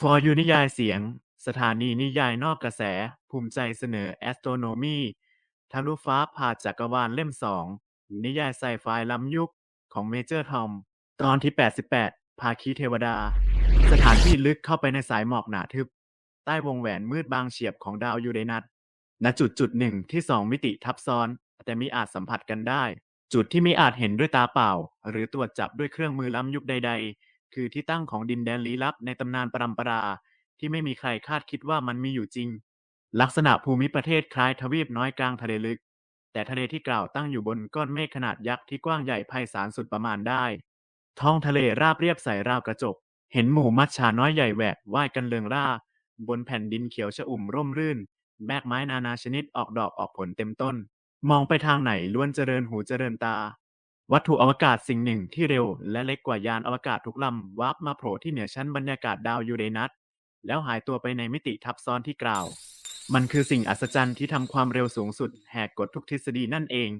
For You นิยายเสียง สถานีนิยายนอกกระแส ภูมิใจเสนอ Astronomy ทะลุฟ้าผ่าจักรวาลเล่ม2นิยายไซไฟล้ำยุคของเมเจอร์ทอม ตอนที่ 88 ภาคีเทวดา สถานที่ลึกเข้าไปในสายหมอกหนาทึบ ใต้วงแหวนมืดบางเฉียบของดาวยูเรนัสณจุดจุดหนึ่งที่สองมิติทับซ้อน แต่มิอาจสัมผัสกันได้ จุดที่มิอาจเห็นด้วยตาเปล่า หรือตรวจจับด้วยเครื่องมือล้ำยุคใดๆ คือที่ตั้งของดินแดนลี้ลับในตำนานปรัมปรา ที่ไม่มีใครคาดคิดว่ามันมีอยู่จริง ลักษณะภูมิประเทศคล้ายทวีปน้อยกลางทะเลลึก แต่ทะเลที่กล่าวตั้งอยู่บนก้อนเมฆขนาดยักษ์ที่กว้างใหญ่ไพศาลสุดประมาณได้ ท้องทะเลราบเรียบใสราวกระจก เห็นหมู่มัจฉาน้อยใหญ่แหวกว่ายกันเรืองร่า บนแผ่นดินเขียวชอุ่มร่มรื่น แมกไม้นานาชนิดออกดอกออกผลเต็มต้น มองไปทางไหนล้วนเจริญหูเจริญตา วัตถุอวกาศสิ่งหนึ่งที่เร็วและเล็กกว่ายานอวกาศทุกลำวาร์ปมาโผล่ที่เหนือชั้นบรรยากาศดาวยูเรนัสแล้วหายตัวไปในมิติทับซ้อนที่กล่าว มันคือสิ่งอัศจรรย์ที่ทำความเร็วสูงสุดแหกกฎทุกทฤษฎีนั่นเอง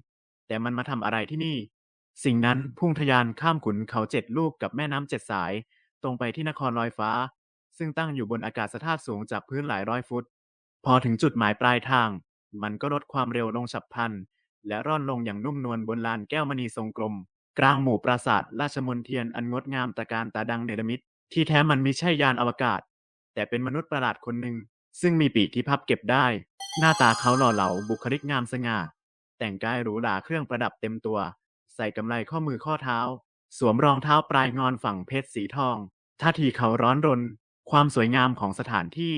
แต่มันมาทำอะไรที่นี่ สิ่งนั้นพุ่งทะยานข้ามขุนเขาเจ็ดลูกกับแม่น้ำเจ็ดสาย ตรงไปที่นครลอยฟ้า ซึ่งตั้งอยู่บนอากาศธาตุสูงจากพื้นหลายร้อยฟุต พอถึงจุดหมายปลายทาง มันก็ลดความเร็วลงฉับพลัน และร่อนลงอย่างนุ่มนวลบนลานแก้วมณีทรงกลม กลางหมู่ปราสาทราชมนเทียนอันงดงามตะการตาดังเนรมิตที่แท้มันมิใช่ยานอวกาศ แต่เป็นมนุษย์ประหลาดคนหนึ่ง ซึ่งมีปีกที่พับเก็บได้ หน้าตาเขาหล่อเหลาบุคลิกงามสง่า แต่งกายหรูหราเครื่องประดับเต็มตัว ใส่กำไลข้อมือข้อเท้า สวมรองเท้าปลายงอนฝั่งเพชรสีทองท่าทีเขาร้อนรน ความสวยงามของสถานที่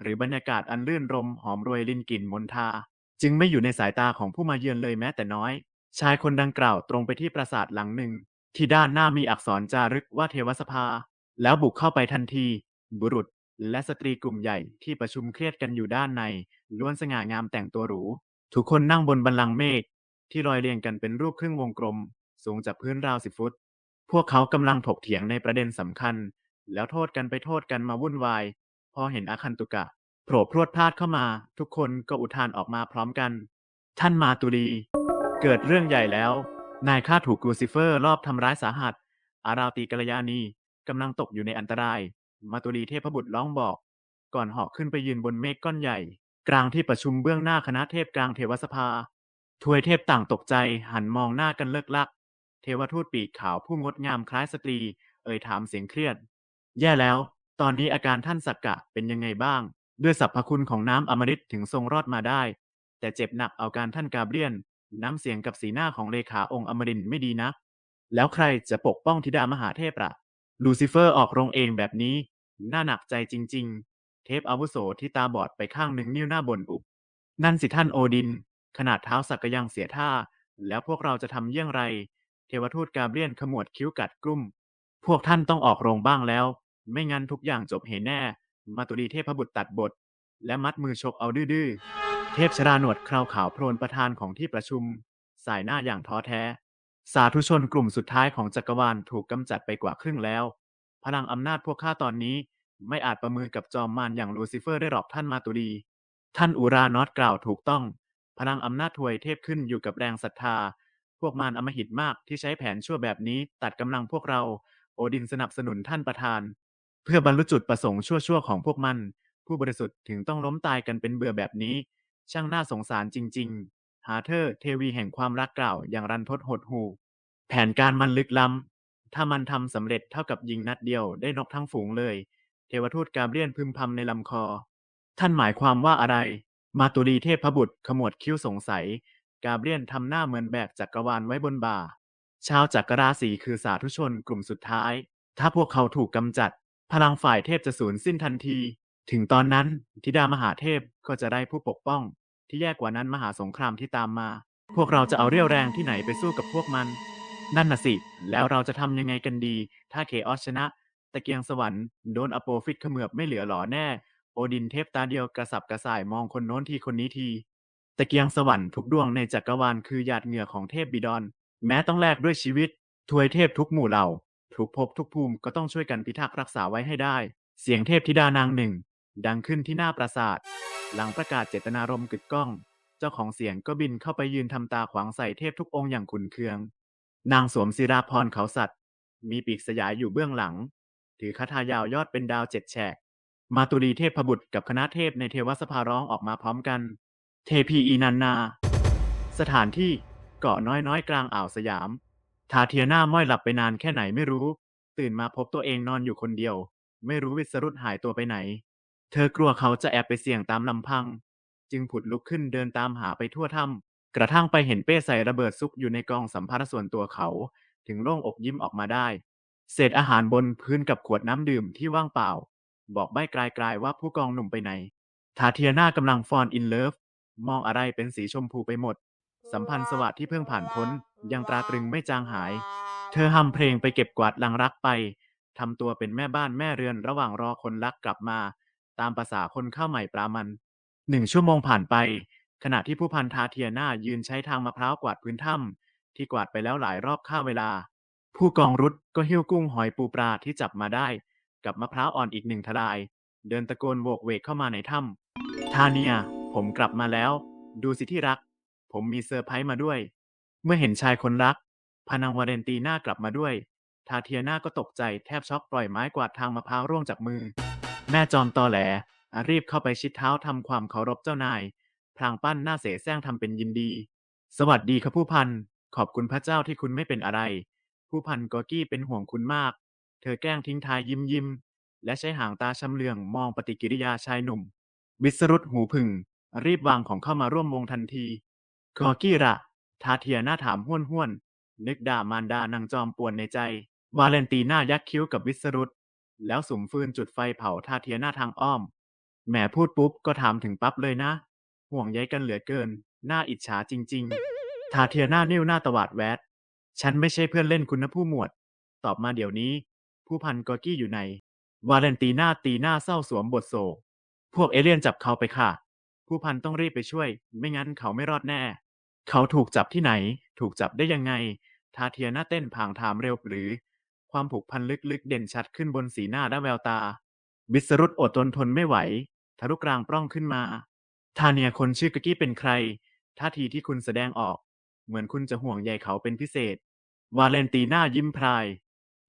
หรือบรรยากาศอันรื่นรมหอมโรยลินกลิ่นมนทา จึงไม่อยู่ในสายตาของผู้มาเยือนเลยแม้แต่น้อย ชายคนดังกล่าวตรงไปที่ปราสาทหลังหนึ่ง ที่ด้านหน้ามีอักษรจารึกว่าเทวสภา แล้วบุกเข้าไปทันที บุรุษและสตรีกลุ่มใหญ่ที่ประชุมเครียดกันอยู่ด้านในล้วนสง่างามแต่งตัวหรู ทุกคนนั่งบนบัลลังก์เมฆที่ลอยเรียงกันเป็นรูปครึ่งวงกลม สูงจากพื้นราวสิบฟุต พวกเขากำลังถกเถียงในประเด็นสำคัญ แล้วโทษกันไปโทษกันมาวุ่นวาย พอเห็นอาคันตุกะ โผล่พรวดพลาดเข้ามา ทุกคนก็อุทานออกมาพร้อมกัน ท่านมาตุลี เกิดเรื่องใหญ่แล้ว นายข้าถูกลูซิเฟอร์รอบทำร้ายสาหัส อาราตีกัลยานีกำลังตกอยู่ในอันตราย มาตุลีเทพบุตรร้องบอก ก่อนเหาะขึ้นไปยืนบนเมฆก้อนใหญ่ กลางที่ประชุมเบื้องหน้าคณะเทพกลางเทวสภา ทวยเทพต่างตกใจหันมองหน้ากันเลิกลัก เทวทูตปีกขาวผู้งดงามคล้ายสตรี เอ่ยถามเสียงเครียด แย่แล้ว ตอนนี้อาการท่านสักกะเป็นยังไงบ้าง ด้วยสรรพคุณของน้ำอมฤตถึงทรงรอดมาได้ แต่เจ็บหนักเอาการท่านกาเบรียน น้ำเสียงกับสีหน้าของเลขาองค์อมรินไม่ดีนะ แล้วใครจะปกป้องธิดามหาเทพล่ะ ลูซิเฟอร์ออกโรงเองแบบนี้ น่าหนักใจจริง ๆ เทพอาวุโสที่ตาบอดไปข้างหนึ่งนิ้วหน้าบนอุบ นั่นสิท่านโอดิน ขนาดเท้าสักก็ยังเสียท่า แล้วพวกเราจะทำเยี่ยงไร เทวทูตกาเบรียนขมวดคิ้วกัดกลุ้ม พวกท่านต้องออกโรงบ้างแล้ว ไม่งั้นทุกอย่างจบเหแน่ มาตุลีเทพบุตรตัดบท และมัดมือชกเอาดื้อๆ เทพชราหนวดคราวขาวโพลนประธานของที่ประชุม สายหน้าอย่างท้อแท้ สาธุชนกลุ่มสุดท้ายของจักรวาลถูกกำจัดไปกว่าครึ่งแล้ว พลังอำนาจพวกข้าตอนนี้ไม่อาจประเมินกับจอมมารอย่างลูซิเฟอร์ได้หรอกท่านมาตุลีท่านอุรานอตกล่าวถูกต้อง พลังอำนาจถวยเทพขึ้นอยู่กับแรงศรัทธา พวกมารอมหิตมากที่ใช้แผนชั่วแบบนี้ตัดกำลังพวกเรา โอดินสนับสนุนท่านประธาน เพื่อบรรลุจุดประสงค์ชั่วๆของพวกมัน ผู้บริสุทธิ์ถึงต้องล้มตายกันเป็นเบื่อแบบนี้ ช่างน่าสงสารจริง ๆ หาเธอเทวีแห่งความรักกล่าวอย่างรันทดหดหูแผนการมันลึกล้ำ ถ้ามันทำสำเร็จเท่ากับยิงนัดเดียวได้นกทั้งฝูงเลย เทวทูตกาเบรียนพึมพำในลำคอ ท่านหมายความว่าอะไร มาตุลีเทพบุตรขมวดคิ้วสงสัย กาเบรียนทำหน้าเหมือนแบกจักรวาลไว้บนบ่าชาวจักรราศีคือสาธุชนกลุ่มสุดท้าย ถ้าพวกเขาถูกกำจัด พลังฝ่ายเทพจะสูญสิ้นทันที ถึงตอนนั้นธิดามหาเทพก็จะได้ผู้ปกป้อง ที่แย่กว่านั้นมหาสงครามที่ตามมา พวกเราจะเอาเรี่ยวแรงที่ไหนไปสู้กับพวกมัน นั่นน่ะสิ แล้วเราจะทำยังไงกันดี ถ้าเคออสชนะ ตะเกียงสวรรค์โดนอโปฟิตเขมือบไม่เหลือหลอแน่ โอดินเทพตาเดียวกระสับกระส่ายมองคนโน้นทีคนนี้ทีตะเกียงสวรรค์ทุกดวงในจักรวาลคือหยาดเหงื่อของเทพบิดอน แม้ต้องแลกด้วยชีวิต ทวยเทพทุกหมู่เหล่า ทุกภพทุกภูมิก็ต้องช่วยกันพิทักษ์รักษาไว้ให้ได้ เสียงเทพธิดานางหนึ่ง ดังขึ้นที่หน้าปราสาท หลังประกาศเจตนารมณ์กึกก้อง เจ้าของเสียงก็บินเข้าไปยืนทำตาขวางใส่เทพทุกองค์อย่างขุนเคือง นางสวมศิราพรเขาสัตว์ มีปีกสยายอยู่เบื้องหลัง ถือคาถายาวยอดเป็นดาวเจ็ดแฉก มาตุลีเทพบุตรกับคณะเทพในเทวสภาร้องออกมาพร้อมกัน เทพีอีนันนา สถานที่เกาะน้อยๆ กลางอ่าวสยาม ทาเทียนาม้อยหลับไปนานแค่ไหนไม่รู้ ตื่นมาพบตัวเองนอนอยู่คนเดียว ไม่รู้วิสรุตหายตัวไปไหน เธอกลัวเขาจะแอบไปเสี่ยงตามลำพัง จึงผุดลุกขึ้นเดินตามหาไปทั่วถ้ำกระทั่งไปเห็นเป้ใส่ระเบิดซุกอยู่ในกองสัมภาระส่วนตัวเขา ถึงโล่งอกยิ้มออกมาได้ เศษอาหารบนพื้นกับขวดน้ำดื่มที่ว่างเปล่า บอกใบ้กลๆว่าผู้กองหนุ่มไปไหนทาเทียนากำลังฟอนอินเลิฟมองอะไรเป็นสีชมพูไปหมด สัมพันธ์สวัสดิ์ที่เพิ่งผ่านพ้น ยังตราตรึงไม่จางหาย เธอฮัมเพลงไปเก็บกวาดลังรักไปทำตัวเป็นแม่บ้านแม่เรือนระหว่างรอคนรักกลับมา ตามภาษาคนเข้าใหม่ปลามันหนึ่งชั่วโมงผ่านไป ขณะที่ผู้พันทาเทียนายืนใช้ทางมะพร้าวกวาดพื้นถ้ำที่กวาดไปแล้วหลายรอบข้าเวลา ผู้กองรุดก็หิ้วกุ้งหอยปูปลาที่จับมาได้ กับมะพร้าวอ่อนอีกหนึ่งทลาย เดินตะโกนโวกเวกเข้ามาในถ้ำทาเนีย ผมกลับมาแล้ว ดูสิที่รัก ผมมีเซอร์ไพรส์มาด้วย เมื่อเห็นชายคนรัก พานางวาเลนตีน่ากลับมาด้วย ทาเทียนาก็ตกใจแทบช็อกปล่อยไม้กวาดทางมะพร้าวร่วงจากมือ แม่จอมตอแหลรีบเข้าไปชิดเท้าทำความเคารพเจ้านาย พลางปั้นหน้าเสแสร้งทำเป็นยินดี สวัสดีครับผู้พัน ขอบคุณพระเจ้าที่คุณไม่เป็นอะไร ผู้พันกอกี้เป็นห่วงคุณมาก เธอแกล้งทิ้งทายยิ้มยิ้มและใช้หางตาชำเลืองมองปฏิกิริยาชายหนุ่ม วิสรุตหูผึ่ง รีบวางของเข้ามาร่วมวงทันที กอกี้ระทาเทียหน้าถามห้วนห้วนๆนึกด่ามารดานางจอมป่วนในใจ วาเลนตีน่ายักคิ้วกับวิสรุตแล้วสุมฟืนจุดไฟเผาทาเทียหน้าทางอ้อมแหมพูดปุ๊บก็ถามถึงปั๊บเลยนะ ห่วงใยกันเหลือเกิน น่าอิจฉาจริง ๆ ทาเทียหน้านิ้วหน้าตวาดแวดฉันไม่ใช่เพื่อนเล่นคุณนะผู้หมวด ตอบมาเดี๋ยวนี้ ผู้พันกอกี้อยู่ไหนวาเลนตีน่าตีหน้าเศร้าสวมบทโศพวกเอเลี่ยนจับเขาไปค่ะ ผู้พันต้องรีบไปช่วย ไม่งั้นเขาไม่รอดแน่ เขาถูกจับที่ไหน ถูกจับได้ยังไงทาเทียหน้าเต้นผางถามเร็วหรือ ความผูกพันลึกๆ เด่นชัดขึ้นบนสีหน้าและแววตาวิสรุตอดทนทนไม่ไหว ทะลุกลางปล้องขึ้นมาทาเนียคนชื่อกกี้เป็นใคร ท่าทีที่คุณแสดงออก เหมือนคุณจะห่วงใยเขาเป็นพิเศษ วาเลนตีน่ายิ้มพราย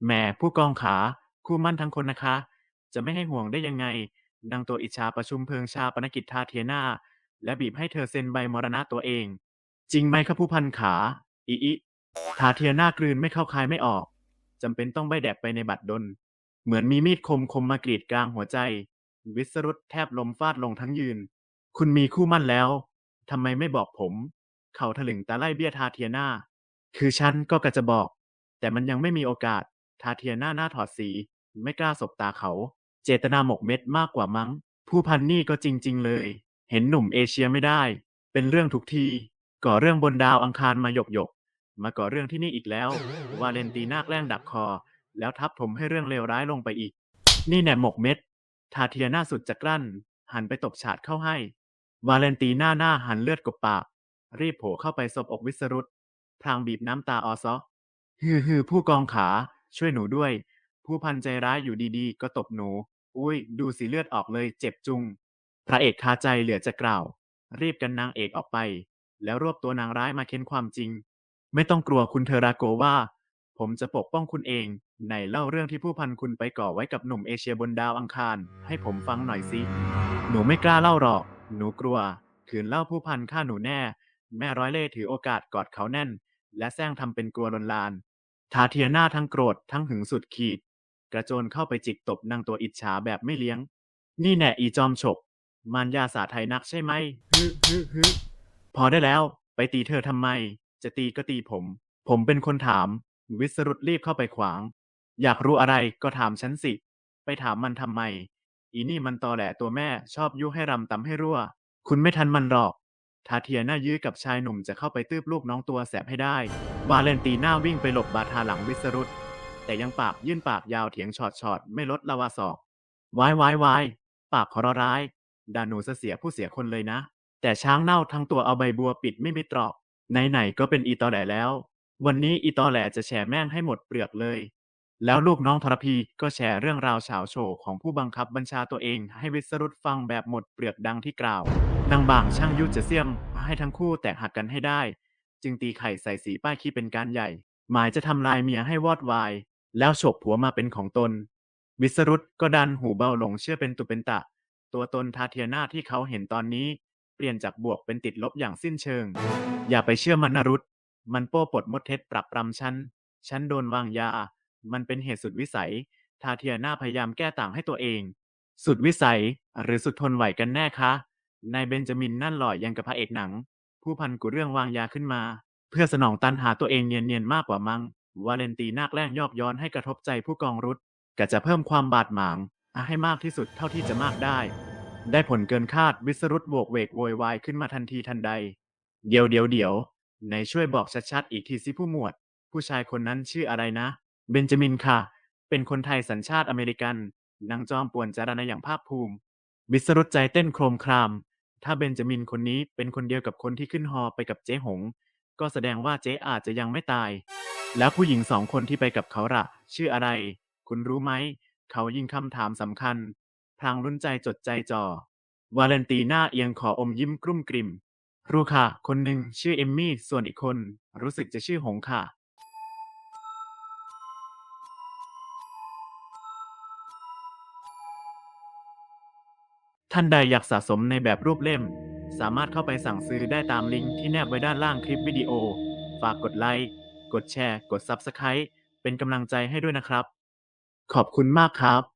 แหมผู้กองขา คู่มั่นทั้งคนนะคะ จะไม่ให้ห่วงได้ยังไง ดังตัวอิจฉาประชุมเพลิงชาปนกิจทาเทียนาและบีบให้เธอเซ็นใบมรณะตัวเอง จริงไหมครับผู้พันขาอีอิทาเทียนากลืนไม่เข้าคายไม่ออกจำเป็นต้องใบแดบไปในบัตรดล เหมือนมีมีดคมคมมากรีดกลางหัวใจ วิสรุตแทบลมฟาดลงทั้งยืน คุณมีคู่มั่นแล้วทำไมไม่บอกผม เขาถลึงตาไล่เบี้ยทาเทียนาคือฉันก็กะจะบอก แต่มันยังไม่มีโอกาส ทาเทียนาหน้าถอดสี ไม่กล้าสบตาเขา เจตนาหมกเม็ดมากกว่ามั้ง ผู้พันนี่ก็จริง ๆ เลย เห็นหนุ่มเอเชียไม่ได้ เป็นเรื่องทุกที ก่อเรื่องบนดาวอังคารมาหยกหยกๆมาก่อเรื่องที่นี่อีกแล้ว วาเลนตีน่าแกล้งดักคอ แล้วทับถมให้เรื่องเลวร้ายลงไปอีก นี่แหนหมกเม็ด ทาเทียนาสุดจะกลั้น หันไปตบฉาดเข้าให้ วาเลนตีนาหน้าหันเลือดกบปาก รีบโผล่เข้าไปสบอกวิสรุตพลางบีบน้ำตาออซอฮือฮือผู้กองขา ช่วยหนูด้วย ผู้พันใจร้ายอยู่ดีๆ ก็ตบหนู อุ้ย ดูสีเลือดออกเลยเจ็บจุง พระเอกคาใจเหลือจะกล่าว รีบกันนางเอกออกไป แล้วรวบตัวนางร้ายมาเค้นความจริง ไม่ต้องกลัวคุณเทราโกว่า ผมจะปกป้องคุณเองไหนเล่าเรื่องที่ผู้พันคุณไปก่อไว้กับหนุ่มเอเชียบนดาวอังคาร ให้ผมฟังหน่อยสิ หนูไม่กล้าเล่าหรอก หนูกลัวขืนเล่าผู้พันฆ่าหนูแน่ แม่ร้อยเล่ห์ถือโอกาสกอดเขาแน่น และแซงทำเป็นกลัวลนลาน ทาเทียหน้าทั้งโกรธทั้งหึงสุดขีด กระโจนเข้าไปจิกตบนางตัวอิจฉาแบบไม่เลี้ยง นี่แน่อีจอมฉกมารยาสาไทยนักใช่ไหมฮึฮึฮึ พอได้แล้วไปตีเธอทำไม จะตีก็ตีผม ผมเป็นคนถาม วิสรุตรีบเข้าไปขวาง อยากรู้อะไรก็ถามฉันสิ ไปถามมันทำไม อีนี่มันตอแหลตัวแม่ชอบยุให้รำตำให้รั่ว คุณไม่ทันมันหรอก ทาเทียหน้ายื้อกับชายหนุ่มจะเข้าไปตืบลูกน้องตัวแสบให้ได้ วาเลนตีหน่าวิ่งไปหลบบาทาหลังวิสรุต แต่ยังปากยื่นปากยาวเถียงชอดชอดไม่ลดละวาศอกวายวายวายปากขอร้ายดานูเสียผู้เสียคนเลยนะ แต่ช้างเน่าทั้งตัวเอาใบบัวปิดไม่มิตรอกไหนๆก็เป็นอีตอแหลแล้ว วันนี้อีตอแหลจะแฉแม่งให้หมดเปลือกเลย แล้วลูกน้องทรพีก็แชร์เรื่องราวเฉาโฉของผู้บังคับบัญชาตัวเอง ให้วิสรุตฟังแบบหมดเปลือกดังที่กล่าวนางบางช่างยุจะเสี่ยมให้ทั้งคู่แตกหักกันให้ได้ จึงตีไข่ใส่สีป้ายขี้เป็นการใหญ่ หมายจะทำลายเมียให้วอดวาย แล้วฉกผัวมาเป็นของตน วิสรุตก็ดันหูเบาลงเชื่อเป็นตุเป็นตะ ตัวตนทาเทียนาที่เขาเห็นตอนนี้ ลี่ยนจากบวกเป็นติดลบอย่างสิ้นเชิง อย่าไปเชื่อมันนะรุตมันโป้ปดมดเท็จปรับปรำฉัน ฉันโดนวางยา มันเป็นเหตุสุดวิสัย ทาเทียนาพยายามแก้ต่างให้ตัวเอง สุดวิสัยหรือสุดทนไหวกันแน่คะ นายเบนจามินนั่นหล่อยังกับพระเอกหนัง ผู้พันกุเรื่องวางยาขึ้นมา เพื่อสนองตันหาตัวเองเนียนๆมากกว่ามั้งวาเลนตีนาแกล้งยอกย้อนให้กระทบใจผู้กองรุตก็จะเพิ่มความบาดหมางให้มากที่สุดเท่าที่จะมากได้ ได้ผลเกินคาดวิสรุตโวกเวกโวยวายขึ้นมาทันทีทันใด เดี๋ยวเดี๋ยวเดี๋ยวในช่วยบอกชัดๆอีกทีสิผู้หมวด ผู้ชายคนนั้นชื่ออะไรนะ เบนจามินค่ะ เป็นคนไทยสัญชาติอเมริกันนางจอมป่วนจารณะอย่างภาคภูมิ วิสรุตใจเต้นโครมคราม ถ้าเบนจามินคนนี้เป็นคนเดียวกับคนที่ขึ้นฮอไปกับเจ๊หง ก็แสดงว่าเจ๊อาจจะยังไม่ตาย แล้วผู้หญิงสองคนที่ไปกับเขาละชื่ออะไร คุณรู้ไหม เขายิงคำถามสำคัญ พลางรุนใจจดใจจ่อ วาเลนตีน่าเอียงขออมยิ้มกรุ่มกริ่มรู้ค่ะ คนหนึ่งชื่อเอมมี่ ส่วนอีกคน รู้สึกจะชื่อหงค่ะ ท่านใดอยากสะสมในแบบรูปเล่ม สามารถเข้าไปสั่งซื้อได้ตามลิงก์ที่แนบไว้ด้านล่างคลิปวิดีโอ ฝากกดไลค์ กดแชร์ กด Subscribe เป็นกำลังใจให้ด้วยนะครับ ขอบคุณมากครับ